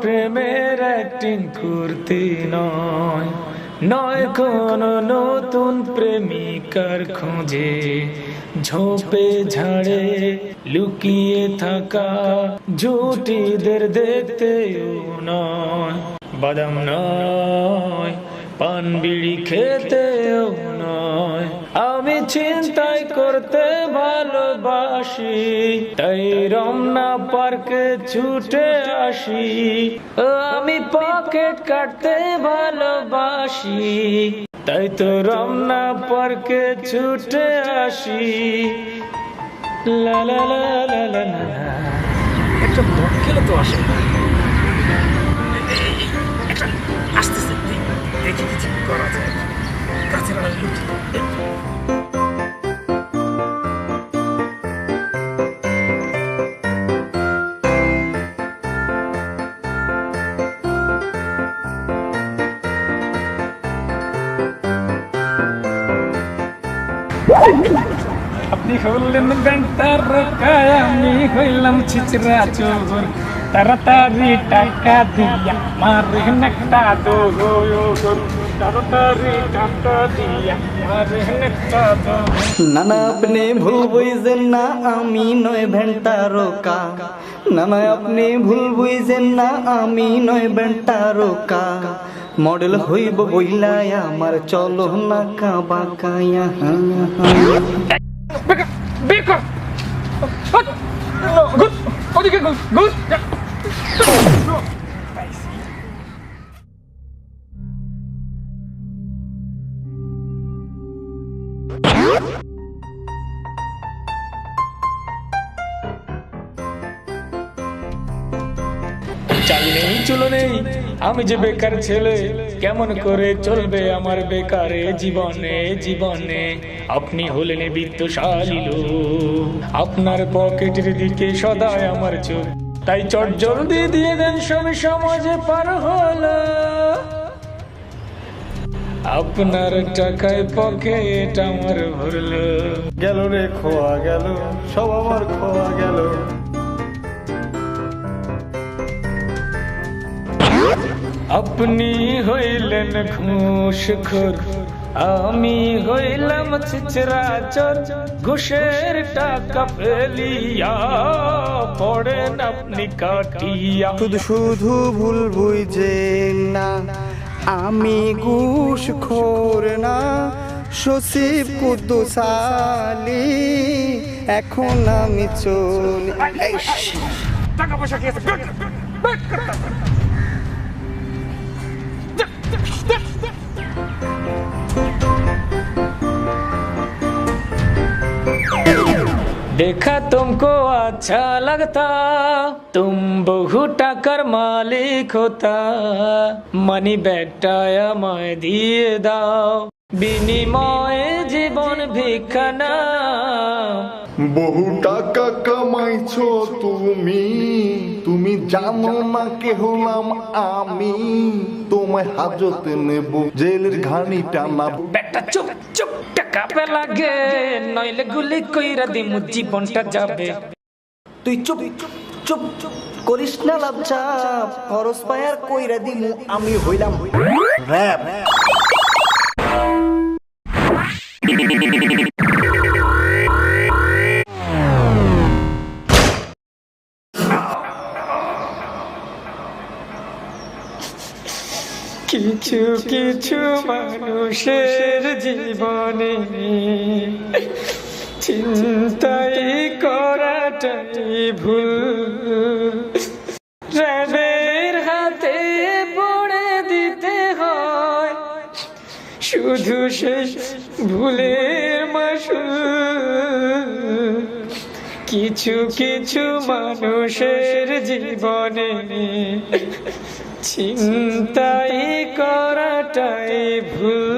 প্রেমের অ্যাক্টিং করতে নয় নয় কোন নতুন প্রেমিকার খোঁজে, ঝোপে ঝাড়ে লুকিয়ে থাকা ঝুটিদের দেখতেও নয়, বাদাম নয় পান বিড়ি খেতেও নয়। আমি চিন্তাই করতে ভালোবাসি, তাই রমনা পার্কে ছুটে আসি। আমি পকেট কাটতে ভালোবাসি, তাই তো রমনা পার্কে ছুটে আসি। লা লা লা লা লা লা খেলে তো আসে আপনি হলেন বেন্টার কায় আমি হইলাম ছিচরা চোর। তাড়াতাড়ি টাকা দিয়া মার নেকটা দো গো তাড়াতাড়ি টাকা দিয়া মারে নেকটা দো না না আপনি ভুল বুঝছেন না, আমি নয় ভেন্টারোকা। না না আপনি ভুল বুঝছেন না, আমি নয় ভেন্টারোকা। মডেল হইব বইলাই আমার চলো না কাবা কায়া। ওদিকে গুড গুড আমি যে বেকার ছেলে, কেমন করে চলবে আমার বেকারে জীবনে জীবনে? আপনি হলেন বিত্তশালী লোক। আপনার পকেটের দিকে সদায় আমার চোখ। তাই চট জলদি দিয়ে দেন সবই সমাজে পার হলো আপনার টাকায় পকেট আমার ভরলো। গেল রে খোয়া গেল সব আমার খোয়া গেল। আপনি হইলেন ঘুষখোর আমি হইলাম চিচরা চোর ঘুষের টাকা ফেলিয়া পড়েন আপনি কাটিয়া। শুধু শুধু ভুল বুঝছেন না আমি ঘুষ খোর না সচিব কুদ্দুসালি এখন আমি চলি। টাকা পয়সা কি আছে? देखा तुमको अच्छा लगता तुम বহু টাকার মালিক হতা মানি ব্যাগটা আমায় দিয়ে দাও বিনিময়ে জীবন ভিক্ষা না বহু টাকা কামাইছো তুমি তুমি জানো না কে হলাম আমি তোমায় হাজতে নেব জেলের ঘানি টানা বেটা চুপ চুপ টাকা পে লাগে, নইলে গুলি কইরা দিমু, জীবনটা যাবে। তুই চুপ চুপ চুপ করিস না লাভ চাপ খরচ পায়ার কইরা দিমু, আমি হইলাম র‍্যাপ কিছু কিছু মানুষের জীবনে চিন্তাই করাটাই ভুল। র্যাবের হাতে পড়ে দিতে হয়, শুধু শেষ ভুলের মাসুল। কিছু কিছু মানুষের জীবনে চিন্তাই করাটাই ভুল।